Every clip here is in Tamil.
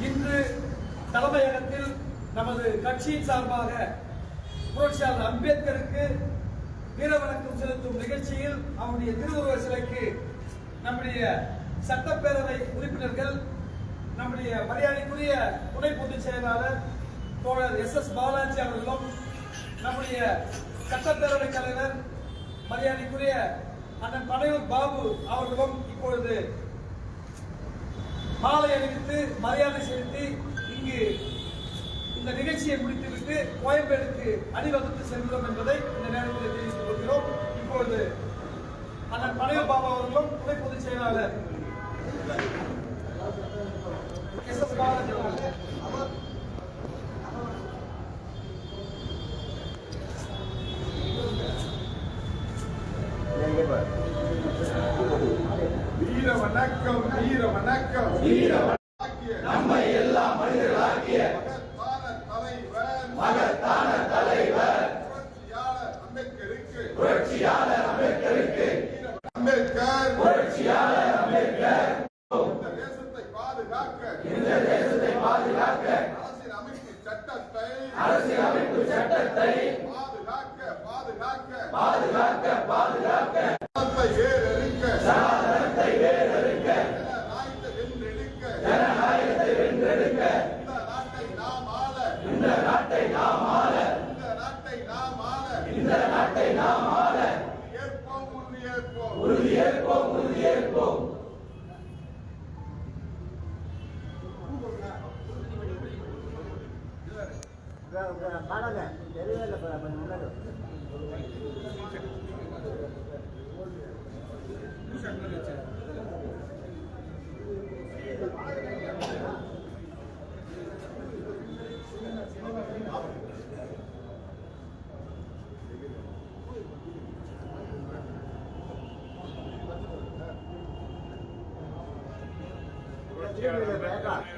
இன்று தலைமையகத்தில் நமது கட்சியின் சார்பாக புரட்சியாளர் அம்பேத்கருக்கு வீரவணக்கம் செலுத்தும் நிகழ்ச்சியில் அவருடைய திருவுருவ சிலைக்கு நம்முடைய சட்டப்பேரவை உறுப்பினர்கள் நம்முடைய மரியாதைக்குரிய துணை பொதுச் செயலாளர் தோழர் எஸ் எஸ் பாலாஜி அவர்களும் நம்முடைய சட்டப்பேரவை தலைவர் மரியாதைக்குரிய அண்ணன் பனையூர் பாபு அவர்களும் இப்பொழுது மாலை அணிவித்து மரியாதை செலுத்தி இங்கு இந்த நிகழ்ச்சியை முடித்துவிட்டு கோயம்பேடுக்கு அணிவகுத்து செல்கிறோம் என்பதை இந்த நேரத்தில் தெரிவித்துக் கொள்கிறோம். இப்பொழுது அண்ணன் பனையூர் பாபா அவர்களும் துணை பொதுச் செயலாளர் எஸ் எஸ் பாலாஜி அவர்கள் வீர வணக்கம். வீர நம்மை எல்லா மனிதர்களாக்கிய மகத்தான தலைவர். புரட்சியாளர் அம்பேத்கருக்கு. அம்பேத்கர். புரட்சியாளர் அம்பேத்கர். இந்த தேசத்தை பாதுகாக்க. இந்த தேசத்தை பாதுகாக்க. சட்டத்தை. சட்டத்தை. பாதுகாக்க பாதுகாக்க. பாதுகாக்க பாதுகாக்க சட்டத்தை வேறறுக்க சாதனத்தை வேறறுக்க ஜனநாயகத்தை வென்றெடுக்க ஜனநாயகத்தை வென்றெடுக்க இந்த நாட்டை நாம் ஆள இந்த நாட்டை நாம் ஆள இந்த நாட்டை நாம் ஆள இந்த நாட்டை நாம் ஆள. உறுதியேற்போம். உறுதியேற்போம் உறுதியேற்போம். இன்றைய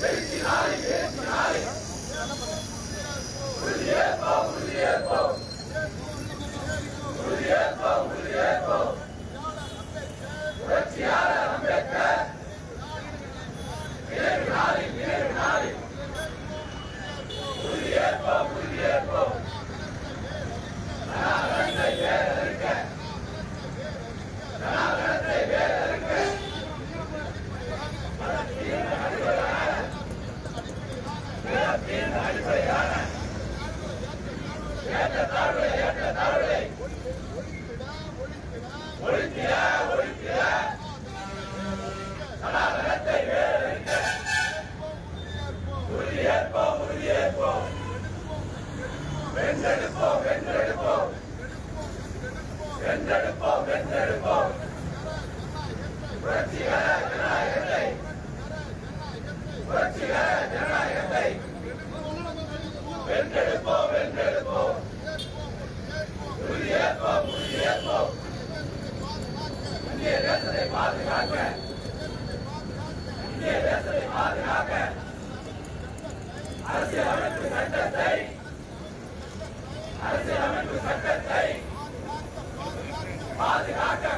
உறுதியேற்போம் பாதுகாக்க இந்திய தேசத்தை பாதுகாக்க அரசியல் அமைப்பு சட்டத்தை அரசியல் அமைப்பு சட்டத்தை பாதுகாக்க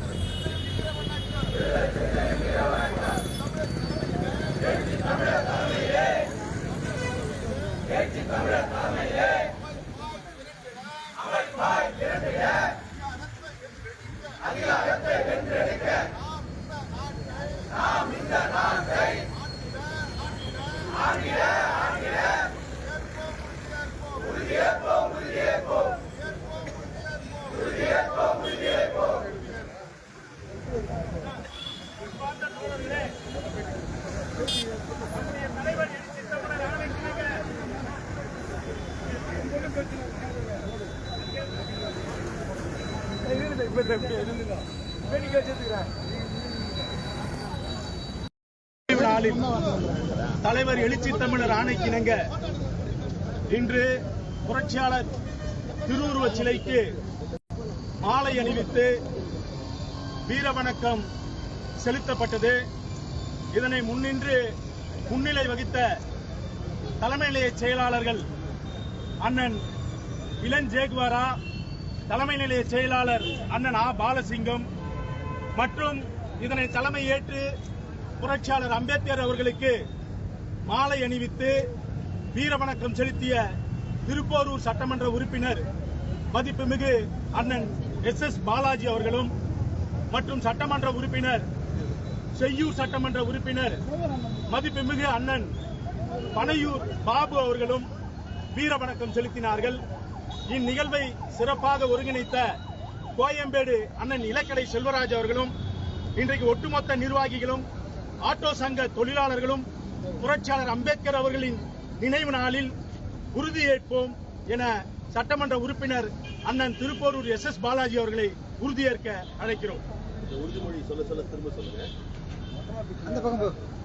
நம்முடைய தலைவர் எழுச்சி தமிழர் ஆணைக்கிணங்க நாளில் தலைவர் எழுச்சி தமிழர் ஆணைக்கிணங்க இன்று புரட்சியாளர் திருவுருவ சிலைக்கு மாலை அணிவித்து வீரவணக்கம் செலுத்தப்பட்டது. இதனை முன்னின்று முன்னிலை வகித்த தலைமை நிலைய செயலாளர்கள் அண்ணன் இளஞ்சேகுவாரா தலைமை நிலைய செயலாளர் அண்ணன் ஆ. பாலசிங்கம் மற்றும் இதனை தலைமை ஏற்று புரட்சியாளர் அம்பேத்கர் அவர்களுக்கு மாலை அணிவித்து வீரவணக்கம் செலுத்திய திருப்போரூர் சட்டமன்ற உறுப்பினர் மதிப்புமிகு அண்ணன் எஸ். எஸ். பாலாஜி அவர்களும் மற்றும் சட்டமன்ற உறுப்பினர் செய்யூர் சட்டமன்ற உறுப்பினர் மதிப்புமிகு அண்ணன் பனையூர் பாபு அவர்களும் வீரவணக்கம் செலுத்தினார்கள். இந்நிகழ்வை சிறப்பாக ஒருங்கிணைத்த கோயம்பேடு அண்ணன் இலக்கடை செல்வராஜ் அவர்களும் இன்றைக்கு ஒட்டுமொத்த நிர்வாகிகளும் ஆட்டோ சங்க தொழிலாளர்களும் புரட்சியாளர் அம்பேத்கர் அவர்களின் நினைவு நாளில் உறுதியேற்போம் என சட்டமன்ற உறுப்பினர் அண்ணன் திருப்போரூர் எஸ் எஸ் பாலாஜி அவர்களை உறுதியேற்க அழைக்கிறோம். புரட்சியாளர் அம்பேத்கர் நினைவு நாள் மற்றும்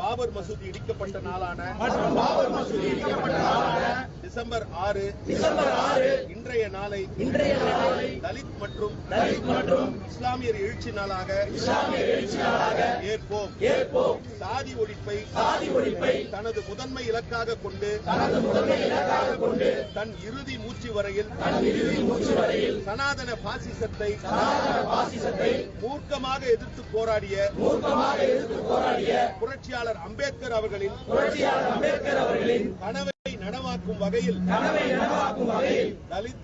பாபர் மசூதி இடிக்கப்பட்ட நாளான மற்றும் பாபர் மசூதி இடிக்கப்பட்ட நாளான டிசம்பர் ஆறு. டிசம்பர் ஆறு. இன்றைய நாளை இன்றைய நாளை தலித் மற்றும் தலித் மற்றும் இஸ்லாமியர் எழுச்சி நாளாக இஸ்லாமிய எழுச்சி நாளாக ஏற்போம். ஏற்போம். சாதி ஒழிப்பை சாதி ஒழிப்பை தனது முதன்மை இலக்காக கொண்டு தனது முதன்மை இலக்காக கொண்டு தன் இறுதி மூச்சு வரையில் தன் இறுதி மூச்சு வரையில் சனாதன பாசிசத்தை சனாதன பாசிசத்தை மூர்க்கமாக எதிர்த்து போராடிய மூர்க்கமாக எதிர்த்து போராடிய புரட்சியாளர் அம்பேத்கர் அவர்களின் புரட்சியாளர் அம்பேத்கர் அவர்களின் கனவை நனவாக்கும் வகையில் தலித்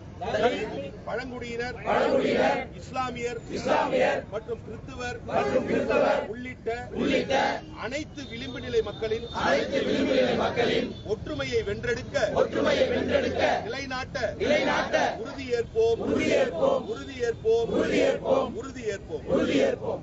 பழங்குடியினர் பழங்குடியினர் இஸ்லாமியர் இஸ்லாமியர் மற்றும் கிறிஸ்துவர் மற்றும் கிறிஸ்தவர் உள்ளிட்ட உள்ளிட்ட அனைத்து விளிம்பு நிலை மக்களின் அனைத்து விளிம்புநிலை மக்களின் ஒற்றுமையை வென்றெடுக்க ஒற்றுமையை வென்றெடுக்க நிலைநாட்ட நிலைநாட்ட உறுதியேற்போம். உறுதியேற்போம். உறுதியேற்போம். உறுதியேற்போம். உறுதியேற்போம். உறுதியேற்போம்.